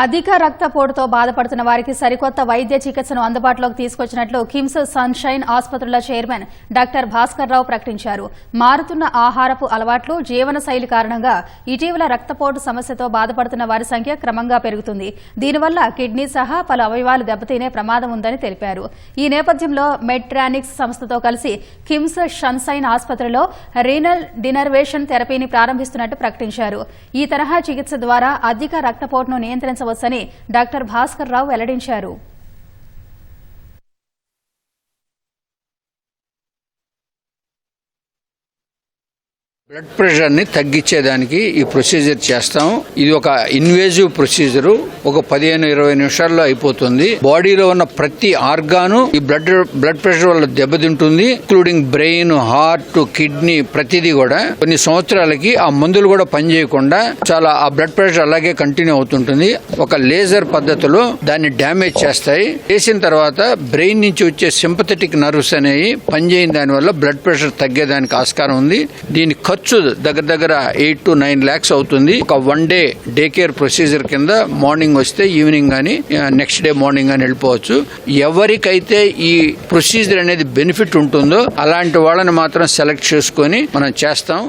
అధిక రక్తపోటుతో బాధపడుతున్న వారికి సరికొత్త వైద్య చికిత్సను అందుబాటులోకి తీసుకొచ్చినట్లు కిమ్స్ సన్షైన్ ఆసుపత్రుల చైర్మన్ డాక్టర్ భాస్కర్ రావు ప్రకటించారు. మారుతున్న ఆహారపు అలవాట్లు జీవనశైలి కారణంగా ఇటీవల రక్తపోటు సమస్యతో బాధపడుతున్న వారి సంఖ్య క్రమంగా పెరుగుతుంది. దీనివల్ల కిడ్నీ సహా పలు అవయవాలు దెబ్బతినే ప్రమాదం ఉందని తెలిపారు. ఈ నేపథ్యంలో మెట్రానిక్స్ సంస్థతో కలిసి కిమ్స్ షన్సైన్ ఆసుపత్రిలో రీనల్ డినర్వేషన్ థెరపీని ప్రారంభిస్తున్నట్టు ప్రకటించారు. ఈ తరహా చికిత్స ద్వారా అధిక రక్తపోటును మార్చవచ్చని డాక్టర్ భాస్కర్ రావు వెల్లడించారు. బ్లడ్ ప్రెషర్ని తగ్గించేదానికి ఈ ప్రొసీజర్ చేస్తాం. ఇది ఒక ఇన్వేజివ్ ప్రొసీజర్. ఒక పదిహేను ఇరవై నిమిషాల్లో అయిపోతుంది. బాడీలో ఉన్న ప్రతి ఆర్గాను ఈ బ్లడ్ బ్లడ్ ప్రెషర్ వల్ల దెబ్బతింటుంది. ఇంక్లూడింగ్ బ్రెయిన్ హార్ట్ కిడ్నీ ప్రతిదీ కూడా. కొన్ని సంవత్సరాలకి ఆ మందులు కూడా పనిచేయకుండా చాలా ఆ బ్లడ్ ప్రెషర్ అలాగే కంటిన్యూ అవుతుంటుంది. ఒక లేజర్ పద్ధతిలో దాన్ని డ్యామేజ్ చేస్తాయి. చేసిన తర్వాత బ్రెయిన్ నుంచి వచ్చే సింపథెటిక్ నర్వ్స్ అనేవి పనిచేయని దాని వల్ల బ్లడ్ ప్రెషర్ తగ్గేదానికి ఆస్కారం ఉంది. దీని ఖర్చు దగ్గర దగ్గర ఎయిట్ టు నైన్ ల్యాక్స్ అవుతుంది. ఒక one day day care procedure కింద మార్నింగ్ వస్తే ఈవినింగ్ కానీ నెక్స్ట్ డే మార్నింగ్ కానీ వెళ్ళిపోవచ్చు. ఎవరికైతే ఈ ప్రొసీజర్ అనేది బెనిఫిట్ ఉంటుందో అలాంటి వాళ్ళని మాత్రం సెలెక్ట్ చేసుకొని మనం చేస్తాం.